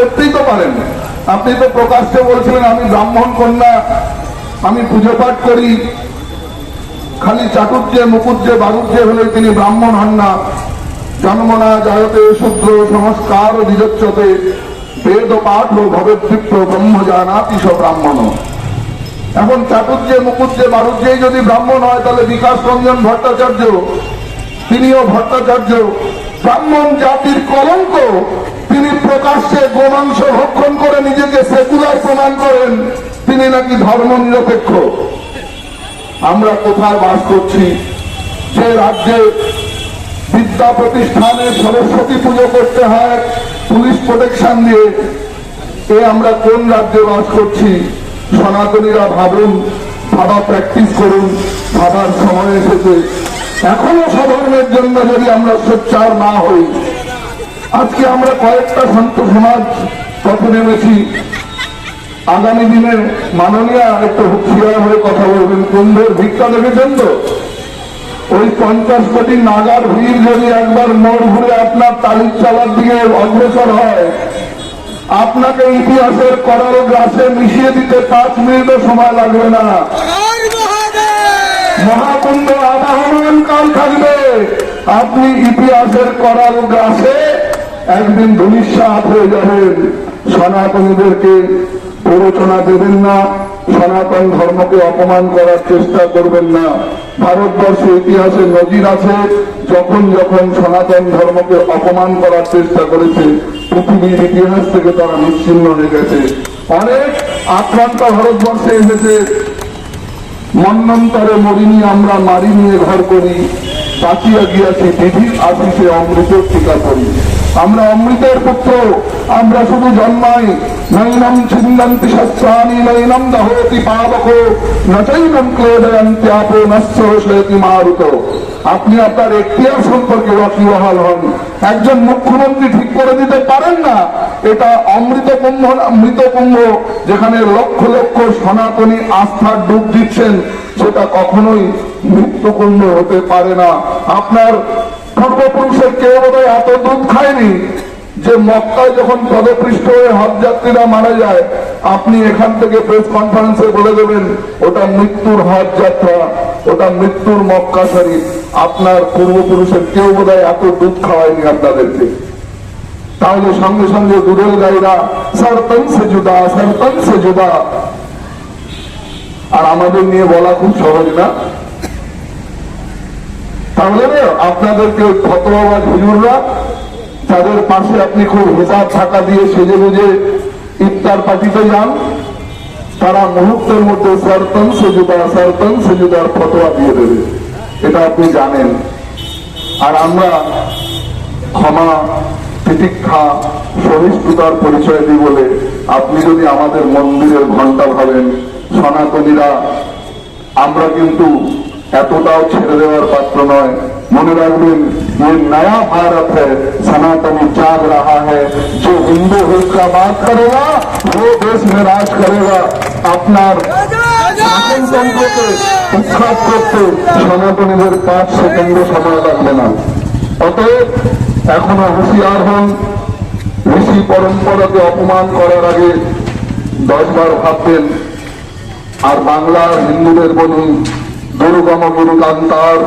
করতেই তো পারেন আপনি তো প্রকাশ্যে বলছিলেন, আমি ব্রাহ্মণ কন্যা, আমি পুজো পাঠ করি। খালি চাটুর্যে মুকুজ্জে বারুজ্যে হলে তিনি ব্রাহ্মণ হন না। জন্মনা জয়তে শূদ্র সংস্কার বিজচ্যতে বেদ পাঠ ভবেদীপ্ত ব্রহ্ম জানাতি স ব্রাহ্মণ। এখন চাটুর্যে মুকুজ্জে বারুজ্যেই যদি ব্রাহ্মণ হয়, তাহলে বিকাশ রঞ্জন ভট্টাচার্য, তিনিও ভট্টাচার্য, ব্রাহ্মণ জাতির কলঙ্ক। তিনি প্রকাশ্যে গোমাংস ভক্ষণ করে নিজেকে সেকুলার প্রমাণ করেন, তিনি নাকি ধর্ম নিরপেক্ষ আমরা কোথায় বাস করছি? যে রাজ্যে বিদ্যা প্রতিষ্ঠানে সরস্বতী পুজো করতে হয়, পুলিশ প্রোটেকশন দিয়ে, এ আমরা কোন রাজ্যে বাস করছি? সনাতনীরা ভাবুন, ভাবা প্র্যাকটিস করুন, ভাবার সময় এসেছে। এখনও সাধারণের জন্য যদি আমরা সোচ্চার না হই আজকে আমরা কয়েকটা সন্ত সমাজ পথে নেমেছি। আগামী দিনে মাননীয় একটু হুঁশিয়ার হয়ে কথা বলবেন কুম্ভের ভিক্ষা দেখেছেন তো? ওই পঞ্চাশ কোটি নাগার ভিড় যদি একবার মোড় ঘুরে আপনার তালিক চালার দিকে অগ্রসর হয় আপনাকে ইতিহাসের করার গ্রাসে মিশিয়ে দিতে পাঁচ মিনিটও সময় লাগবে না। মহাকুম্ভ আবাহমান কাল থাকবে। আপনি ইতিহাসের করার গ্রাসে একদিন ধুলিস্বাদ হয়ে যাবেন সনাতনীদেরকে প্ররোচনা দেবেন না, সনাতন ধর্মকে অপমান করার চেষ্টা করবেন না। ভারতবর্ষে ইতিহাসে নজির আছে, যখন যখন সনাতন ধর্মকে অপমান করার চেষ্টা করেছে, পৃথিবীর ইতিহাস থেকে তারা নিশ্চিন্ন হয়ে গেছে। অনেক আক্রান্ত ভারতবর্ষে এসেছে। মন্নন্তরে মরিনি আমরা, মারি নিয়ে ঘর করি। বাঁচিয়া গিয়াছি বিধির আশিসে অমৃত টিকা করি। আমরা অমৃতের পুত্র, আমরা শুধু জন্মাই। নৈনম ছিন্দন্তি শস্ত্রাণি নৈনম দহতি পাবক নচৈনম ক্লেদয়ন্তি আপো নশ্য মারুত। আপনি আপনার এখতিয়ার সম্পর্কে ওয়াকিবহাল হন। একজন মুখ্যমন্ত্রী ঠিক করে দিতে পারেন না। এটা অমৃত কুম্ভ মৃত কুম্ভ, যেখানে লক্ষ লক্ষ সনাতনী আস্থার ডুব দিচ্ছেন, সেটা কখনোই মৃত্যু কুম্ভ হতে পারে না। আপনার পূর্বপুরুষের কেউ বোধহয় এত দুধ খায়নি যে মক্কায় যখন পদপৃষ্ঠ হয়ে হজ যাত্রীরা মারা যায়, আপনি এখান থেকে প্রেস কনফারেন্সে বলে দেবেন, ওটা মৃত্যুর হজ যাত্রা, ওটা মৃত্যুর মক্কা শরীফ। আপনার পূর্বপুরুষের কেউ বোধহয় এত দুধ খাওয়ায়নি আপনাদেরকে। তাহলে সঙ্গে সঙ্গে দুধের গাইরা সরতন জুদা সরতন জুদা। আর আমাদের নিয়ে বলা খুব সহজ না। তাহলে না আপনাদেরকে ওই ফতোয়াবাজ হুজুররা তাদের পাশে আপনি খুব হিসাব টাকা দিয়ে সেজে বুঝে ইফতার পার্টিতে যান, তারা মুহূর্তের মধ্যে সরতন সেজুদা সরতন সেজুদার ফতোয়া দিয়ে দেবে। এটা আপনি জানেন। আর আমরা ক্ষমা, তিতিক্ষা, সহিষ্ণুতার পরিচয় দিই বলে আপনি যদি আমাদের মন্দিরের ঘণ্টা ভাবেন, সনাতনীরা, আমরা কিন্তু এতটাও ছেড়ে দেওয়ার পাত্র নয় মনে রাখবেন ये नया भारत है सनातनी जाग रहा है जो हिंदू हित का बात करेगा वो देश में राज करेगा আপনার শাসনতন্ত্রকে উৎখাত করতে সনাতনীদের পাঁচ সেকেন্ড সময় লাগবে না অতএব এখনো হুঁশিয়ার হন ঋষি পরম্পরাকে অপমান করার আগে দশবার ভাববেন আর বাংলার হিন্দুদের বলি দুর্গম মেরুকান্তার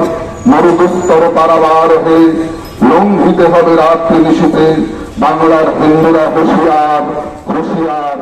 মরুদুস্তর পারাবার হয়ে লঙ্ঘিতে হবে রাত্রি নিশীতে বাংলার হিন্দুরা হুঁশিয়ার হুঁশিয়ার।